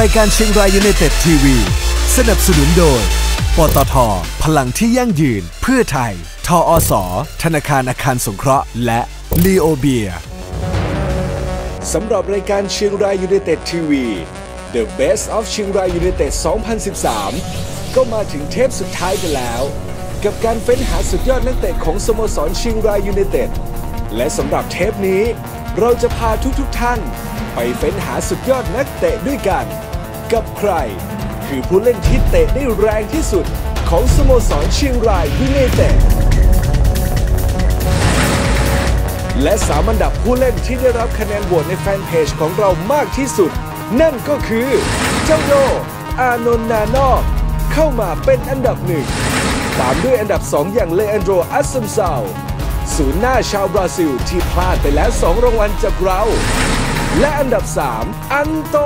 รายการเชียงรายยูไนเต็ดทีวี สนับสนุนโดย ปตท พลังที่ยั่งยืนเพื่อไทยทออสธนาคารอาคารสงเคราะห์ และลีโอเบียสำหรับรายการเชียงรายยูไนเต็ดทีวี The Best of เชียงรายยูไนเต็ด2013 ก็มาถึงเทปสุดท้ายกันแล้ว กับการเฟ้นหาสุดยอดนักเตะของสโมสรเชียงรายยูไนเต็ดและสำหรับเทปนี้ เราจะพาทุกๆทท่าน ไปเฟ้นหาสุดยอดนักเตะด้วยกัน กับใคร คือผู้เล่นที่เตะได้แรงที่สุดของสโมสรเชียงรายยูไนเต็ดและสามอันดับผู้เล่นที่ได้รับคะแนนโหวตในแฟนเพจของเรามากที่สุด นั่นก็คือ เจ้าโด อานนท์นานอกเข้ามาเป็นอันดับหนึ่งตามด้วยอันดับ 2 อย่างเลอันโดรอัสซัมซาวศูนย์หน้าชาวบราซิลที่พลาดไปแล้ว 2 รางวัลจากเรา และอันดับ 3 อันโต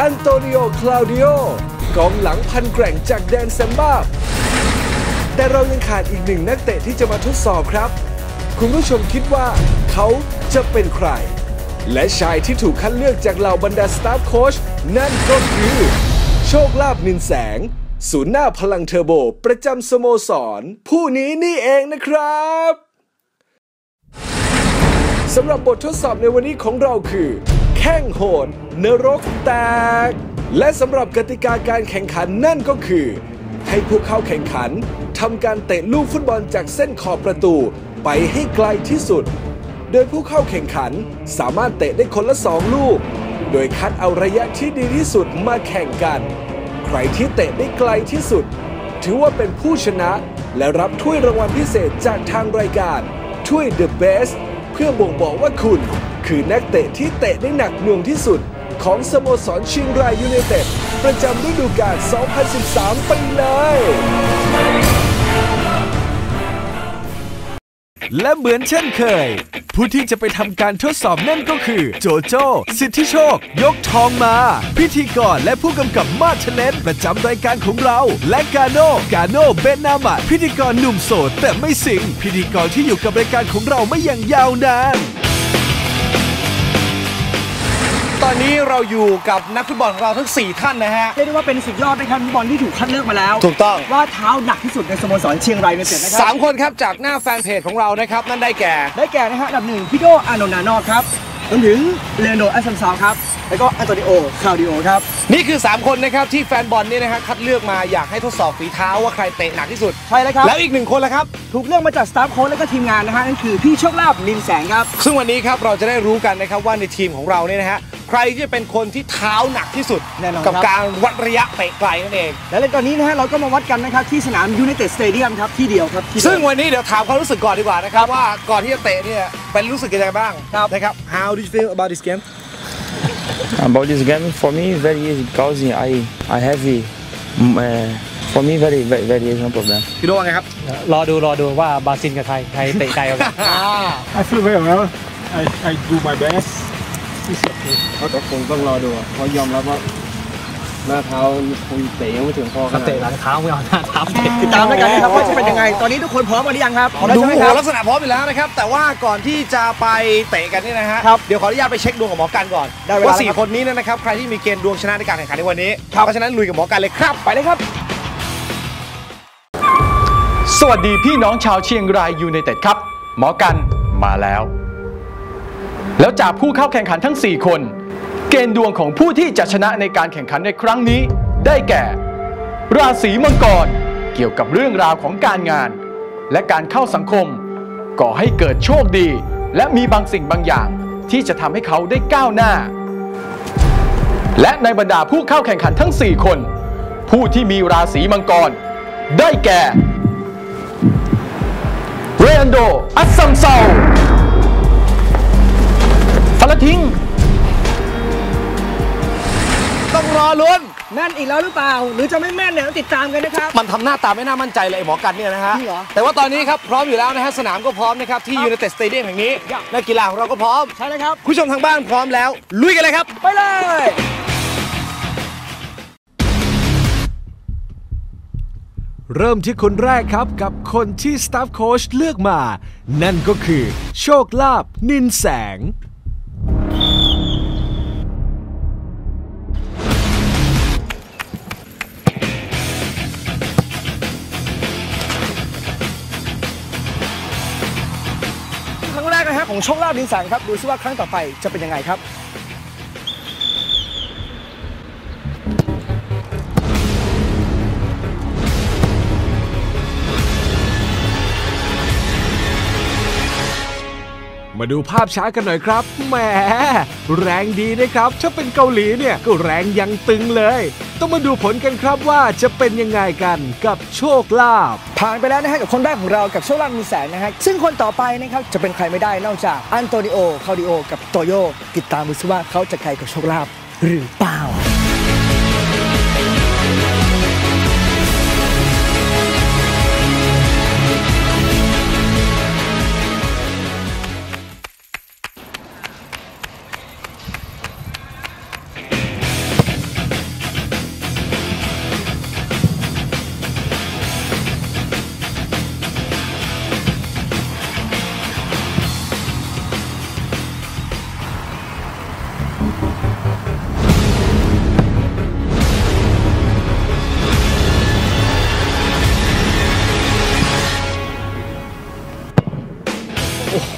อันโตนิโอ คลาวดิโอกองหลังพันแกร่งจากแดนแซมบ้า แต่เรายังขาดอีกหนึ่งนักเตะที่จะมาทดสอบครับ คุณผู้ชมคิดว่าเขาจะเป็นใคร และชายที่ถูกคัดเลือกจากเหล่าบรรดาสตาฟโค้ชนั่นก็คือโชคลาภนินแสง ศูนย์หน้าพลังเทอร์โบ ประจำสโมสร ผู้นี้นี่เองนะครับ สำหรับบททดสอบในวันนี้ของเราคือ แข้งโหดนรกแตก และสำหรับกติกาการแข่งขันนั่นก็คือ ให้ผู้เข้าแข่งขันทำการเตะลูกฟุตบอลจากเส้นขอบประตูไปให้ไกลที่สุด โดยผู้เข้าแข่งขันสามารถเตะได้คนละสองลูก โดยคัดเอาระยะที่ดีที่สุดมาแข่งกัน ใครที่เตะได้ไกลที่สุด ถือว่าเป็นผู้ชนะและรับถ้วยรางวัลพิเศษจากทางรายการถ้วย The Best พื่อบ่งบอกว่าคุณ คือนักเตะที่เตะได้หนักหน่วงที่สุด ของสโมสรเชียงรายยูไนเต็ดประจำฤดูกาล 2013 ไปเลย และเหมือนเช่นเคย ผู้ที่จะไปทำการทดสอบนั่นก็คือ โจโจ้สิทธิโชค ยกทองมา พิธีกรและผู้กำกับมาชเลนประจำรายการของเรา และกาโนกาโนเบนนามะพิธีกรหนุ่มโสดแต่ไม่สิง พิธีกรที่อยู่กับรายการของเราไม่อย่างยาวนาน อนนี้เราอยู่กับนักฟุตบอลของเราทั้ง 4 ท่านนะฮะ เรียกได้ว่าเป็นสุดยอดนะครับฟุตบอลที่ถูกคัดเลือกมาแล้ว ถูกต้อง ว่าเท้าหนักที่สุดในสโมสรเชียงรายยูไนเต็ดนะครัสามคนครับจากหน้าแฟนเพจของเรานะครับ นั่นได้แก่ ได้แก่นะฮะอันดับหนึ่งพี่โดอานนท์นานอกครับรวมถึงเลโอนโดอัสซัมซาวครับ แล้วก็อันโตนิโอคลาวดิโอครับ นี่คือ 3 คนนะครับที่แฟนบอลเนี่ยนะฮะคัดเลือกมาอยากให้ทดสอบฝีเท้าว่าใครเตะหนักที่สุด ใช่แล้วครับ แล้วอีกหนึ่งคนละครับ ถูกเลือกมาจากสตาฟโค้ชและก็ทีมงานนะฮะนั่นคือพี่โชคลาภลินแสงครับ ซึ่งวันนี้ครับเราจะได้รู้กันนะครับว่าในทีมของเราเนี่ยนะฮะ ใครที่จะเป็นคนที่เท้าหนักที่สุดแน่นอนกับครับ การวัดระยะเตะไกลนั่นเอง และในตอนนี้นะฮะเราก็มาวัดกันนะครับที่สนามยูไนเต็ดสเตเดียมครับที่เดียวครับที่เดิม ซึ่งวันนี้เดี๋ยวถามความรู้สึกก่อนดีกว่านะครับ ว่าก่อนที่จะเตะเนี่ยเป็นรู้สึกยังไงบ้างครับ นะครับ How do you feel about this game About this game, for me, very easy because I I have mm, uh, for me very very very easy, no problem. พี่โดว่าไงครับ รอดูรอดูว่าบราซิลกับไทยใครเตะไกลกว่ากัน I feel very well. I, I do my best. It's okay. ก็คงต้องรอดูอะเพราะยอมรับว่าหน้าเท้าคงเตะยังไม่ถึงคอขเขานาดเตะหลังเท้าไม่เอาหน้าเท้าเตะติดตามแล้วกันนะครับว่าจะเป็นยังไง ตอนนี้ทุกคนพร้อมกันหรือยังครับพร้อมแล้วดูใช่ไหมโหครับลักษณะพร้อมอยู่แล้วนะครับ แต่ว่าก่อนที่จะไปเตะกันเนี่ยนะฮะ ครับเดี๋ยวขออนุญาตไปเช็คดวงกับหมอกันก่อนได้เวลาว่าแล้วสี่ครับ คนนี้เนยนะครับใครที่มีเกณฑ์ดวงชนะในการแข่งขันในวันนี้ครับเพราะฉะนั้นลุยกับหมอกันเลยครับไปเลยครับ สวัสดีพี่น้องชาวเชียงรายยูไนเต็ดครับ หมอกันมาแล้ว แล้วจากผู้เข้าแข่งขันทั้ง 4 คน เกณฑ์ดวงของผู้ที่จะชนะในการแข่งขันในครั้งนี้ ได้แก่ ราศีมังกร เกี่ยวกับเรื่องราวของการงาน และการเข้าสังคม ก่อให้เกิดโชคดี และมีบางสิ่งบางอย่าง ที่จะทำให้เขาได้ก้าวหน้า และในบรรดาผู้เข้าแข่งขันทั้ง 4 คน ผู้ที่มีราศีมังกร ได้แก่เรนโด อัสซัมเซา ฟาลทิงต้องรอลุ้นแม่นอีกแล้วหรือเปล่า หรือจะไม่แม่นเนี่ยต้องติดตามกันนะครับ มันทำหน้าตาไม่น่ามั่นใจเลยไอ้หมอกันเนี่ยนะฮะ จริงเหรอแต่ว่าตอนนี้ครับ พร้อมอยู่แล้วนะฮะ สนามก็พร้อมนะครับ ที่ยูไนเต็ดสเตเดียมแห่งนี้นักกีฬาของเราก็พร้อม ใช่เลยครับผู้ชมทางบ้านพร้อมแล้ว ลุยกันเลยครับ ไปเลย เริ่มที่คนแรกครับกับคนที่สตาฟโค้ชเลือกมา นั่นก็คือ โชคลาภนินแสง ของโชคลาภดินแสงครับดูซิว่าครั้งต่อไปจะเป็นยังไงครับ มาดูภาพช้ากันหน่อยครับ แหม แรงดีนะครับ ถ้าเป็นเกาหลีเนี่ยก็แรงยังตึงเลย ต้องมาดูผลกันครับว่าจะเป็นยังไงกันกับโชคลาภ ผ่านไปแล้วนะฮะกับคนแรกของเรากับโชคลาภมีแสงนะฮะ ซึ่งคนต่อไปนะครับจะเป็นใครไม่ได้นอกจากอันโตนิโอ คาดิโอ กับโตโยติดตามดูซิว่าเขาจะใครกับโชคลาภหรือเปล่า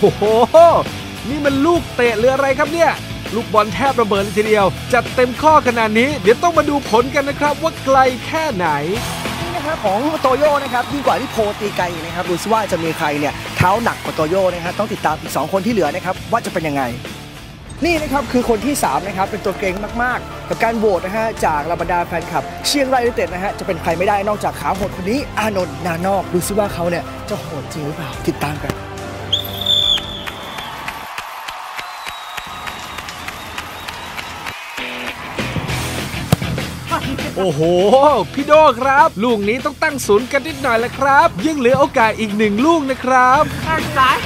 โอ้โห นี่มันลูกเตะหรืออะไรครับเนี่ย ลูกบอลแทบระเบิดเลยทีเดียว จัดเต็มข้อขนาดนี้ เดี๋ยวต้องมาดูผลกันนะครับว่าไกลแค่ไหนนี่นะครับของโตโยนะครับยิ่งกว่าที่โพตีไกลนะครับดูซิว่าจะมีใครเนี่ยเท้าหนักกว่าโตโยนะครับต้องติดตามอีก 2 คนที่เหลือนะครับว่าจะเป็นยังไง นี่นะครับคือคนที่ 3 นะครับ เป็นตัวเก่งมาก ๆ กับการโหวตนะฮะจากเหลาบรรดาแฟนคลับ เชียงรายยูไนเต็ดนะฮะจะเป็นใครไม่ได้นอกจากขาโหดคนนี้อานนท์นานอก ดูซิว่าเขาเนี่ยจะโหดจริงหรือเปล่าติดตามกัน โอ้โห พี่โดครับ ลูกนี้ต้องตั้งศูนย์กันนิดหน่อยละครับ ยังเหลือโอกาสอีกหนึ่งลูกนะครับสาย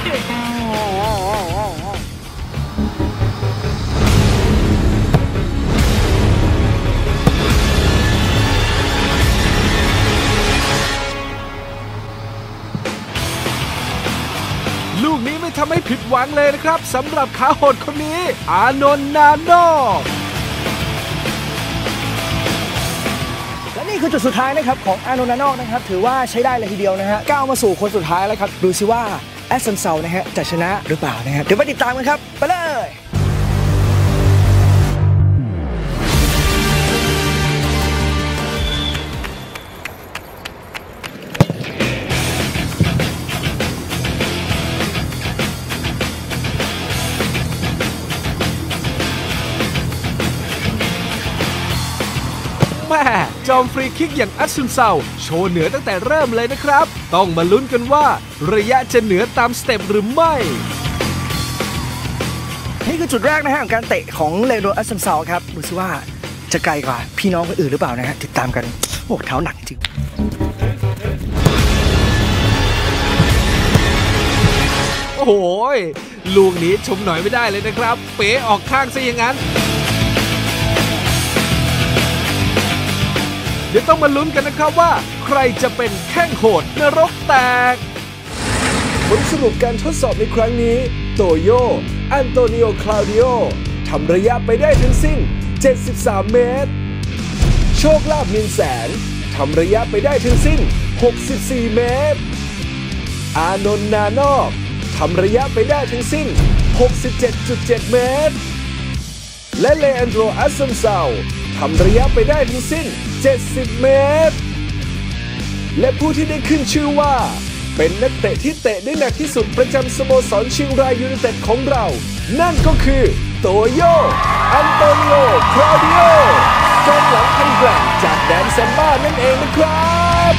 ลูกนี้ไม่ทำให้ผิดหวังเลยนะครับสำหรับขาโหดคนนี้ อานนท์นาน นี่คือจุดสุดท้ายนะครับของอานนท์นานอกนะครับถือว่าใช้ได้เลยทีเดียวนะฮะก้าวมาสู่คนสุดท้ายแล้วครับดูซิว่าแอสเซนเซลนะฮะจะชนะหรือเปล่านะฮะเดี๋ยวไปติดตามกันครับ ไปเลย มฟรีคิกอย่างอัตซุนเซาโชว์เหนือตั้งแต่เริ่มเลยนะครับ ต้องมาลุ้นกันว่า ระยะจะเหนือตามสเต็ปหรือไม่นี่คือจุดแรกนะฮะของการเตะของเลโดแอสเซนเซลครับดูซิว่าจะไกลกว่าพี่น้องคนอื่นหรือเปล่านะฮะติดตามกันโอ้เท้าหนักจริงโอ้โหยลูกนี้ชมหน่อยไม่ได้เลยนะครับ เป๋ออกข้างซะอย่างนั้น เดี๋ยวต้องมาลุ้นกันนะครับว่า ใครจะเป็นแข้งโหดนรกแตก ผลสรุปการทดสอบในครั้งนี้ โตโยอันโตนิโอคลาวดิโอทำระยะไปได้ทั้งสิ้น 73 เมตร โชคลาภมินแสนทำระยะไปได้ทั้งสิ้น 64 เมตร อานนท์นานอกทำระยะไปได้ทั้งสิ้น 67.7 เมตร และเลอันโดรอัสซัมเซา ทำระยะไปได้ทั้งสิ้น 70 เมตร และผู้ที่ได้ขึ้นชื่อว่า เป็นนักเตะที่เตะได้หนักที่สุดประจำสโมสรเชียงรายยูไนเต็ดของเรา นั่นก็คือ โตโย อันโตนิโอคลาดิโอกองหลังพันแกร่งจากแดนแซมบ้านั่นเองนะครับ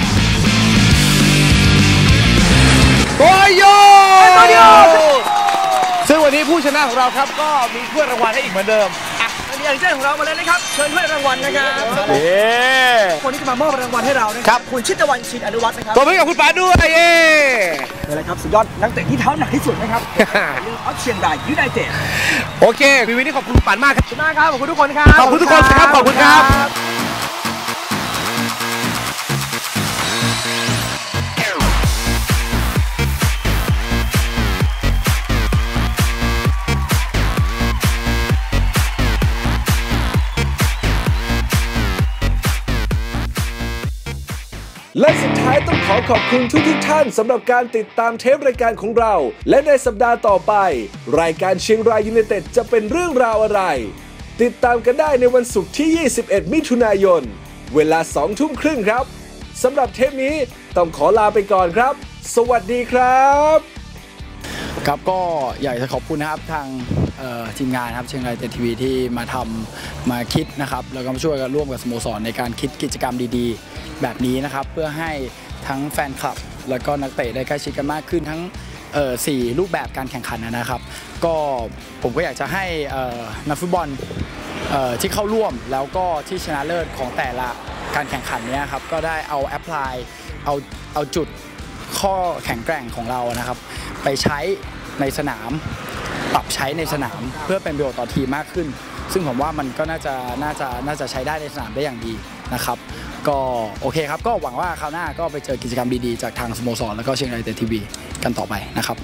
โตโยซึ่งวันนี้ผู้ชนะของเราครับก็มีถ้วยรางวัลให้อีกเหมือนเดิม อันนี้อย่างเช่นของเรามาเลยนะครับ เชิญถ้วยรางวัลนะครับเย้คนที่จะมามอบรางวัลให้เรานะคครัรับคุณชิตวันชินอนุวัฒน์นะครับตัวพี่กับคุณป๋าด้วยเย้นี่แหละครับสุดยอดนักเตะที่เท้าหนักที่สุดนะครับเรื่องออสเชียงรายยูไนเต็ดโอเควีวีนี่ขอบคุณป๋านมากครับขอบคุณมากครับขอบคุณทุกคนครับขอบคุณทุกคนครับขอบคุณครับายต้องขอขอบคุณทุกทุกท่านสำหรับการติดตามเทปรายการของเรา และในสัปดาห์ต่อไป รายการเชียงรายยูไนเต็ดจะเป็นเรื่องราวอะไร ติดตามกันได้ในวันศุกร์ที่ 21 มิถุนายน เวลา 2 ทุ่มครึ่งครับสำหรับเทปนี้ต้องขอลาไปก่อนครับ สวัสดีครับครับก็อยากจะขอบคุณนะครับทางทีมงานครับเชียงรายเต็ดทีวีที่มาทำมาคิดนะครับแล้วก็มาช่วยกันร่วมกับสโมสรในการคิดกิจกรรมดีๆ แบบนี้นะครับ เพื่อให้ ทั้งแฟนคลับ แล้วก็นักเตะได้ใกล้ชิดกันมากขึ้นทั้งสี่รูปแบบการแข่งขันนะครับ ก็ผมก็อยากจะให้นักฟุตบอลที่เข้าร่วมแล้วก็ที่ชนะเลิศของแต่ละการแข่งขันนี้ครับก็ได้เอาแอพพลายเอาเอาจุดข้อแข็งแกร่งของเรานะครับ ไปใช้ในสนาม ปรับใช้ในสนามเพื่อเป็นประโยชน์ต่อทีมมากขึ้น ซึ่งผมว่ามันก็น่าจะน่าจะน่าจะใช้ได้ในสนามได้อย่างดีนะครับ ก็โอเคครับ ก็หวังว่าคราวหน้าก็ไปเจอกิจกรรมดีๆ จากทางสโมสรแล้วก็เชียงรายเต็ดทีวีกันต่อไปนะครับ